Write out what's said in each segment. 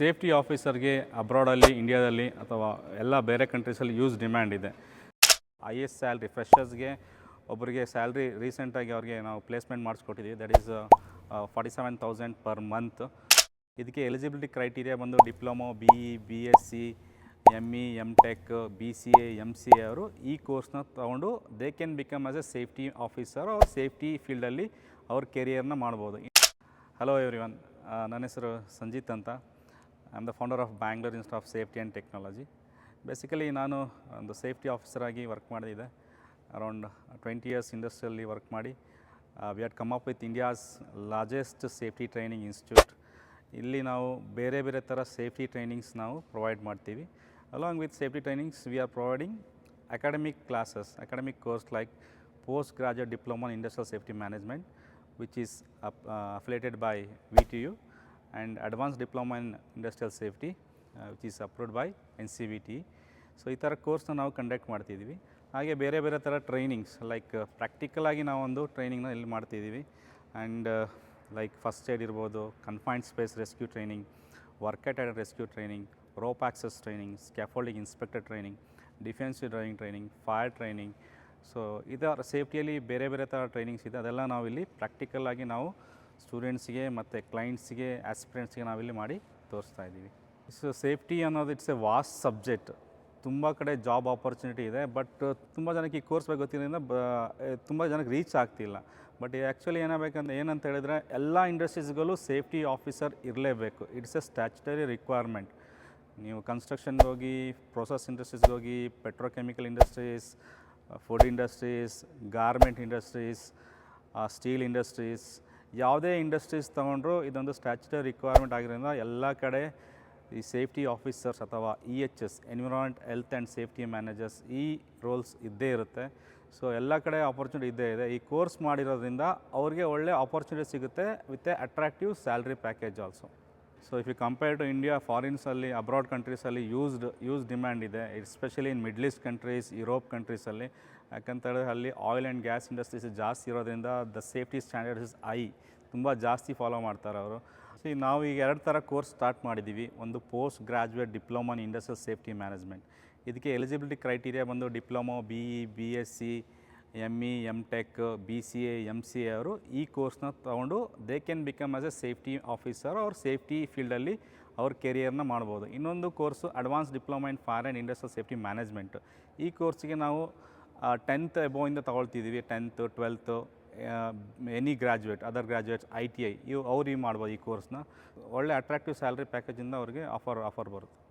Safety ಆಫೀಸರ್ಗೆ ಅಬ್ರಾಡಲ್ಲಿ, ಇಂಡಿಯಾದಲ್ಲಿ ಅಥವಾ ಎಲ್ಲ ಬೇರೆ ಕಂಟ್ರೀಸಲ್ಲಿ ಯೂಸ್ ಡಿಮ್ಯಾಂಡ್ ಇದೆ. ಐ ಎಸ್ ಸ್ಯಾಲ್ರಿ ಫ್ರೆಷರ್ಸ್ಗೆ ಒಬ್ಬರಿಗೆ ಸ್ಯಾಲ್ರಿ ರೀಸೆಂಟಾಗಿ ಅವ್ರಿಗೆ ನಾವು placement ಮಾಡಿಸ್ಕೊಟ್ಟಿದ್ದೀವಿ. That is forty seven thousand per month. ಇದಕ್ಕೆ ಎಲಿಜಿಬಿಲಿಟಿ ಕ್ರೈಟೀರಿಯಾ ಬಂದು diploma, B E, B S C M E M tech, B C A M C A ಅವರು ಈ ಕೋರ್ಸ್ನ ತೊಗೊಂಡು they can become as a safety officer ಅವ್ರ safety ಫೀಲ್ಡಲ್ಲಿ ಅವ್ರ ಕೆರಿಯರ್ನ ಮಾಡ್ಬೋದು. ಹಲೋ ಎವ್ರಿ ಒನ್ ನನ್ನ ಹೆಸರು ಸಂಜಿತ್ ಅಂತ. I am the founder of Bangalore institute of safety and technology basically ನಾನು ಒಂದು ಸೇಫ್ಟಿ ಆಫೀಸರ್ ಆಗಿ ವರ್ಕ್ ಮಾಡಿದ್ದೆ ಅರೌಂಡ್ ಟ್ವೆಂಟಿ ಇಯರ್ಸ್ ಇಂಡಸ್ಟ್ರಿಯಲ್ಲಿ ವರ್ಕ್ ಮಾಡಿ. We had come up with India's largest safety training institute ಇಲ್ಲಿ ನಾವು ಬೇರೆ ಬೇರೆ ಥರ ಸೇಫ್ಟಿ ಟ್ರೈನಿಂಗ್ಸ್ ನಾವು ಪ್ರೊವೈಡ್ ಮಾಡ್ತೀವಿ. Along with safety trainings we are providing academic classes academic course like post graduate diploma in industrial safety management, which is affiliated by V T VTU, and advanced diploma in industrial safety, uh, which is approved by NCVT. So ಈ ಥರ ಕೋರ್ಸ್ನ ನಾವು conduct ಮಾಡ್ತಿದ್ದೀವಿ. ಹಾಗೆ ಬೇರೆ ಬೇರೆ ಥರ trainings like practical ಆಗಿ ನಾವೊಂದು ಟ್ರೈನಿಂಗ್ನ ಇಲ್ಲಿ ಮಾಡ್ತಿದ್ದೀವಿ. ಆ್ಯಂಡ್ ಲೈಕ್ ಫಸ್ಟ್ ಏಡ್ ಇರ್ಬೋದು confined space rescue training work at rescue training rope access training scaffolding inspector training defensive driving training fire training so ಇದರ ಸೇಫ್ಟಿಯಲ್ಲಿ ಬೇರೆ ಬೇರೆ ಥರ ಟ್ರೈನಿಂಗ್ಸ್ ಇದೆ. ಅದೆಲ್ಲ ನಾವಿಲ್ಲಿ ಪ್ರಾಕ್ಟಿಕಲ್ ಆಗಿ ನಾವು ಸ್ಟೂಡೆಂಟ್ಸ್ಗೆ ಮತ್ತು ಕ್ಲೈಂಟ್ಸ್ಗೆ ಆಸ್ಪಿರೆಂಟ್ಸ್ಗೆ ನಾವಿಲ್ಲಿ ಮಾಡಿ ತೋರಿಸ್ತಾ ಇದ್ದೀವಿ. ಸೊ ಸೇಫ್ಟಿ ಅನ್ನೋದು ಇಟ್ಸ್ ಎ ವಾಸ್ಟ್ ಸಬ್ಜೆಕ್ಟ್ ತುಂಬ ಕಡೆ ಜಾಬ್ ಆಪರ್ಚುನಿಟಿ ಇದೆ ಬಟ್ ತುಂಬ ಜನಕ್ಕೆ ಈ ಕೋರ್ಸ್ ಬಗ್ಗೆ ಗೊತ್ತಿರೋದ್ರಿಂದ, ಬ ತುಂಬ ಜನಕ್ಕೆ ರೀಚ್ ಆಗ್ತಿಲ್ಲ. ಬಟ್ ಆ್ಯಕ್ಚುಲಿ ಏನಾಗಬೇಕಂದ್ರೆ ಏನಂತ ಹೇಳಿದ್ರೆ, ಎಲ್ಲ ಇಂಡಸ್ಟ್ರೀಸ್ಗಳು ಸೇಫ್ಟಿ ಆಫೀಸರ್ ಇರಲೇಬೇಕು. ಇಟ್ಸ್ ಎ ಸ್ಟ್ಯಾಚುಟರಿ ರಿಕ್ವೈರ್ಮೆಂಟ್ ನೀವು ಕನ್ಸ್ಟ್ರಕ್ಷನ್ಗೆ ಹೋಗಿ ಪ್ರೊಸೆಸ್ ಇಂಡಸ್ಟ್ರೀಸ್ಗೆ ಹೋಗಿ petrochemical industries food industries garment industries steel industries ಯಾವುದೇ ಇಂಡಸ್ಟ್ರೀಸ್ ತೊಗೊಂಡ್ರು ಇದೊಂದು ಸ್ಟ್ಯಾಚುಟರಿ ರಿಕ್ವೈರ್ಮೆಂಟ್ ಆಗಿರೋದ್ರಿಂದ ಎಲ್ಲ ಕಡೆ ಈ ಸೇಫ್ಟಿ ಆಫೀಸರ್ಸ್ ಅಥವಾ E H S environment health and safety managers ಈ ರೋಲ್ಸ್ ಇದ್ದೇ ಇರುತ್ತೆ. ಸೊ ಎಲ್ಲ ಕಡೆ ಆಪರ್ಚುನಿಟಿ ಇದ್ದೇ ಇದೆ. ಈ ಕೋರ್ಸ್ ಮಾಡಿರೋದ್ರಿಂದ ಅವ್ರಿಗೆ ಒಳ್ಳೆ ಆಪರ್ಚುನಿಟಿ ಸಿಗುತ್ತೆ with a attractive salary package also so if you compare to India ಫಾರಿನ್ಸಲ್ಲಿ abroad ಕಂಟ್ರೀಸಲ್ಲಿ ಯೂಸ್ಡ್ ಯೂಸ್ ಡಿಮ್ಯಾಂಡ್ ಇದೆ especially in middle east countries Europe ಕಂಟ್ರೀಸಲ್ಲಿ ಯಾಕಂತ ಹೇಳಿದ್ರೆ ಅಲ್ಲಿ ಆಯಿಲ್ ಆ್ಯಂಡ್ ಗ್ಯಾಸ್ ಇಂಡಸ್ಟ್ರೀಸ್ ಜಾಸ್ತಿ ಇರೋದ್ರಿಂದ the safety standards is high ತುಂಬ ಜಾಸ್ತಿ follow ಮಾಡ್ತಾರೆ ಅವರು. ಸಿ ನಾವು ಈಗ ಎರಡು ಥರ ಕೋರ್ಸ್ ಸ್ಟಾರ್ಟ್ ಮಾಡಿದ್ದೀವಿ. ಒಂದು post graduate diploma in industrial safety management ಇದಕ್ಕೆ ಎಲಿಜಿಬಿಲಿಟಿ ಕ್ರೈಟೀರಿಯಾ ಬಂದು diploma B E B S C M E M tech B C A M C A ಅವರು ಈ ಕೋರ್ಸ್ನ ತೊಗೊಂಡು they can become as a safety officer ಅವ್ರ safety ಫೀಲ್ಡಲ್ಲಿ ಅವ್ರ ಕೆರಿಯರ್ನ ಮಾಡ್ಬೋದು. ಇನ್ನೊಂದು course advance diploma in fire and industrial safety management ಈ ಕೋರ್ಸಿಗೆ ನಾವು ಟೆಂತ್ ಎಬೋಯಿಂದ ತೊಗೊಳ್ತಿದ್ದೀವಿ tenth twelfth any graduate other graduates I T I ಇವು ಅವ್ರಿಗೆ ಮಾಡ್ಬೋದು ಈ ಕೋರ್ಸ್ನ ಒಳ್ಳೆ ಅಟ್ರಾಕ್ಟಿವ್ ಸ್ಯಾಲ್ರಿ ಪ್ಯಾಕೇಜಿಂದ ಅವ್ರಿಗೆ ಆಫರ್ ಆಫರ್ ಬರುತ್ತೆ.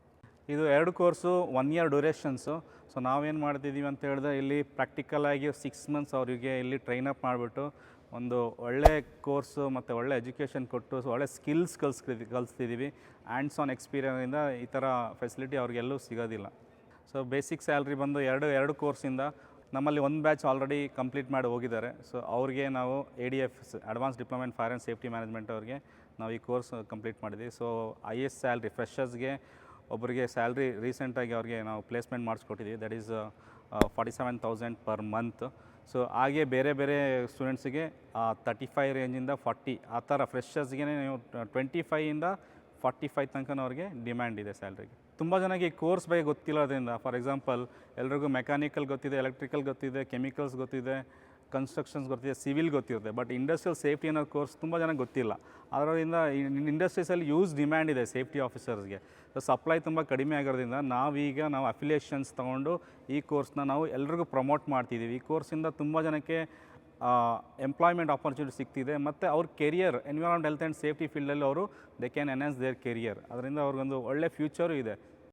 ಇದು ಎರಡು course one year durations so ನಾವೇನು ಮಾಡ್ತಿದ್ದೀವಿ ಅಂತ ಹೇಳಿದ್ರೆ, ಇಲ್ಲಿ ಪ್ರಾಕ್ಟಿಕಲ್ ಆಗಿ ಸಿಕ್ಸ್ ಮಂತ್ಸ್ ಅವರಿಗೆ ಇಲ್ಲಿ ಟ್ರೈನ್ ಅಪ್ ಮಾಡಿಬಿಟ್ಟು ಒಂದು ಒಳ್ಳೆ ಕೋರ್ಸು ಮತ್ತು ಒಳ್ಳೆ ಎಜುಕೇಷನ್ ಕೊಟ್ಟು ಸೊ ಒಳ್ಳೆ ಸ್ಕಿಲ್ಸ್ ಕಲಿಸ್ತಿದ್ದೀವಿ ಕಲಿಸ್ತಿದ್ದೀವಿ ಆ್ಯಂಡ್ಸ್ ಆನ್ ಎಕ್ಸ್ಪೀರಿಯನ್ಸಿಂದ ಈ ಥರ ಫೆಸಿಲಿಟಿ ಅವ್ರಿಗೆಲ್ಲೂ ಸಿಗೋದಿಲ್ಲ. ಸೊ ಬೇಸಿಕ್ ಸ್ಯಾಲ್ರಿ ಬಂದು ಎರಡು ಎರಡು ಕೋರ್ಸಿಂದ ನಮ್ಮಲ್ಲಿ ಒಂದು ಬ್ಯಾಚ್ ಆಲ್ರೆಡಿ ಕಂಪ್ಲೀಟ್ ಮಾಡಿ ಹೋಗಿದ್ದಾರೆ. ಸೊ ಅವ್ರಿಗೆ ನಾವು A D F advance diploma in fire and safety management ಅವ್ರಿಗೆ ನಾವು ಈ ಕೋರ್ಸ್ ಕಂಪ್ಲೀಟ್ ಮಾಡಿದ್ವಿ ಸೊ ಐ ಎಸ್ ಸ್ಯಾಲ್ರಿ ಫ್ರೆಷರ್ಸ್ಗೆ ಒಬ್ಬರಿಗೆ ಸ್ಯಾಲ್ರಿ ರೀಸೆಂಟಾಗಿ ಅವ್ರಿಗೆ ನಾವು placement ಮಾಡಿಸ್ಕೊಟ್ಟಿದ್ದೀವಿ. That is forty seven thousand per month so ಹಾಗೆ ಬೇರೆ ಬೇರೆ ಸ್ಟೂಡೆಂಟ್ಸಿಗೆ ತರ್ಟಿ ಫೈವ್ ರೇಂಜಿಂದ ಫಾರ್ಟಿ ಆ ಥರ ಫ್ರೆಷರ್ಸ್ಗೆ ನೀವು ಟ್ವೆಂಟಿ ಫೈಯಿಂದ ಫಾರ್ಟಿ ಫೈವ್ ತನಕ ಅವ್ರಿಗೆ ಡಿಮ್ಯಾಂಡ್ ಇದೆ ಸ್ಯಾಲ್ರಿಗೆ ತುಂಬ ಜನಕ್ಕೆ ಈ ಕೋರ್ಸ್ ಬಗ್ಗೆ ಗೊತ್ತಿಲ್ಲೋದ್ರಿಂದ ಫಾರ್ ಎಕ್ಸಾಂಪಲ್ ಎಲ್ರಿಗೂ ಮೆಕ್ಯಾನಿಕಲ್ ಗೊತ್ತಿದೆ ಎಲೆಕ್ಟ್ರಿಕಲ್ ಗೊತ್ತಿದೆ ಕೆಮಿಕಲ್ಸ್ ಗೊತ್ತಿದೆ ಕನ್ಸ್ಟ್ರಕ್ಷನ್ಸ್ ಗೊತ್ತಿದೆ ಸಿವಿಲ್ ಗೊತ್ತಿರುತ್ತೆ ಬಟ್ ಇಂಡಸ್ಟ್ರಿಯಲ್ ಸೇಫ್ಟಿ ಅನ್ನೋ ಕೋರ್ಸ್ ತುಂಬ ಜನಕ್ಕೆ ಗೊತ್ತಿಲ್ಲ. ಅದರಿಂದ ಇಂಡಸ್ಟ್ರೀಸಲ್ಲಿ ಯೂಸ್ ಡಿಮ್ಯಾಂಡ್ ಇದೆ ಸೇಫ್ಟಿ ಆಫೀಸರ್ಸ್ಗೆ ಸೊ ಸಪ್ಲೈ ತುಂಬ ಕಡಿಮೆ ಆಗಿರೋದ್ರಿಂದ ನಾವೀಗ ನಾವು ಅಫಿಲಿಯೇಷನ್ಸ್ ತೊಗೊಂಡು ಈ ಕೋರ್ಸ್ನ ನಾವು ಎಲ್ರಿಗೂ ಪ್ರಮೋಟ್ ಮಾಡ್ತಿದ್ದೀವಿ. ಈ ಕೋರ್ಸಿಂದ ತುಂಬ ಜನಕ್ಕೆ ಎಂಪ್ಲಾಯ್ಮೆಂಟ್ ಆಪರ್ಚುನಿಟಿ ಸಿಗ್ತಿದೆ, ಮತ್ತು ಅವ್ರ career environment health and safety ಫೀಲ್ಡಲ್ಲಿ ಅವರು they can enhance their career ಅದರಿಂದ ಅವ್ರಿಗೊಂದು ಒಳ್ಳೆ ಫ್ಯೂಚರು ಇದೆ.